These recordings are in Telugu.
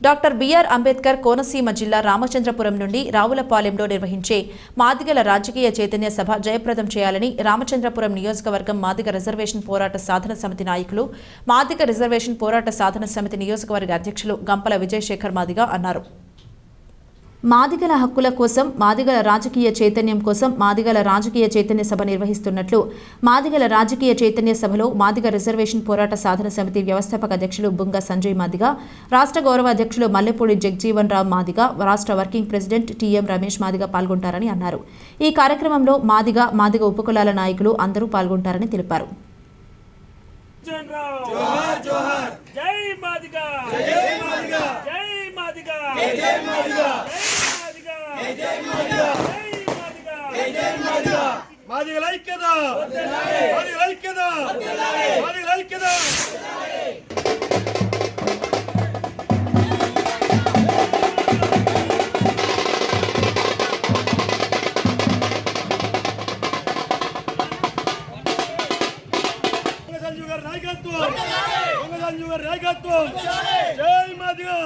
డాక్టర్ బిఆర్ అంబేద్కర్ కోనసీమ జిల్లా రామచంద్రపురం నుండి రావులపాలెంలో నిర్వహించే మాదిగల రాజకీయ చైతన్య సభ జయప్రదం చేయాలని రామచంద్రపురం నియోజకవర్గం మాదిగ రిజర్వేషన్ పోరాట సాధన సమితి నాయకులు మాదిగ రిజర్వేషన్ పోరాట సాధన సమితి నియోజకవర్గ అధ్యక్షులు గంపల విజయశేఖర్ మాదిగ అన్నారు. మాదిగల హక్కుల కోసం మాదిగల రాజకీయ చైతన్యం కోసం మాదిగల రాజకీయ చైతన్య సభ నిర్వహిస్తున్నట్లు మాదిగల రాజకీయ చైతన్య సభలో మాదిగ రిజర్వేషన్ పోరాట సాధన సమితి వ్యవస్థాపక అధ్యక్షులు బుంగ సంజయ్ మాదిగ రాష్ట్ర గౌరవ అధ్యక్షులు మల్లెపూడి జగ్జీవన్ రావు మాదిగ రాష్ట్ర working president TM Ramesh Madiga పాల్గొంటారని అన్నారు. ఈ కార్యక్రమంలో మాదిగ మాదిగ ఉపకులాల నాయకులు అందరూ పాల్గొంటారని తెలిపారు. జై మాదిగా! జై మాదిగా! జై మాదిగా! జై మాదిగా జై మాదిగా జై మాదిగా జై మాదిగా మాదిగల ఐక్యత. మాదిగల ఐక్యత. మాదిగల ఐక్యత. నాయకత్వం దొంగ సంజీవ్ గారి నాయకత్వం జై మాదిగా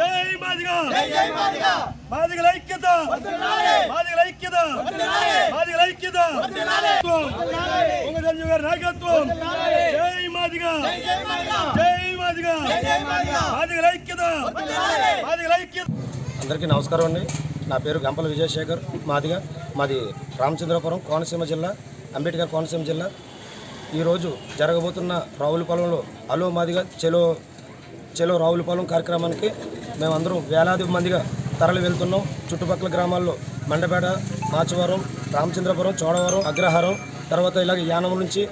జై మాదిగా మాదిగల ఐక్యత మాదిగల ఐక్యత మాదిగల ఐక్యత దొంగ సంజీవ్ నాయకత్వం జై మాదిగా జై మాదిగా మాదిగల ఐక్యత మాదిగల ఐక్యత అందరికీ నమస్కారం అండి. నా పేరు గంపల విజయశేఖర్ మాదిగా. మాది రామచంద్రపురం కోనసీమ జిల్లా అంబేద్కర్ కోనసీమ జిల్లా. ఈరోజు జరగబోతున్న రావులపాలెంలో అలో మాదిగా చెలో చెలో రావులపాలెం కార్యక్రమానికి మేమందరం వేలాది మందిగా తరలి వెళ్తున్నాం. చుట్టుపక్కల గ్రామాల్లో మండపేట మాచవరం రామచంద్రపురం చోడవరం అగ్రహారం తర్వాత ఇలాగ యానం నుంచి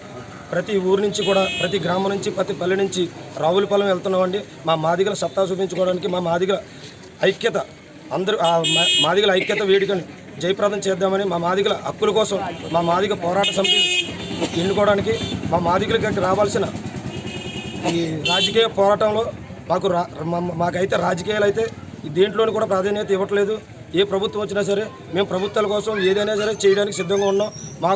ప్రతి ఊరు నుంచి కూడా ప్రతి గ్రామం నుంచి ప్రతి పల్లె నుంచి రావులపాలెం వెళ్తున్నామండి. మా మాదిగల సత్తా చూపించుకోవడానికి మా మాదిగల ఐక్యత అందరూ మాదిగల ఐక్యత వేడుకని జయప్రదం చేద్దామని మా మాదిగల హక్కుల కోసం మా మాదిగ పోరాట సమితి ఎన్నుకోవడానికి మా మాదిగలకి రావాల్సిన ఈ రాజకీయ పోరాటంలో మాకు రా మా- మాకైతే రాజకీయాలు అయితే దేంట్లోనూ కూడా ప్రాధాన్యత ఇవ్వట్లేదు. ఏ ప్రభుత్వం వచ్చినా సరే మేము ప్రభుత్వాల కోసం ఏదైనా సరే చేయడానికి సిద్ధంగా ఉన్నాం. మా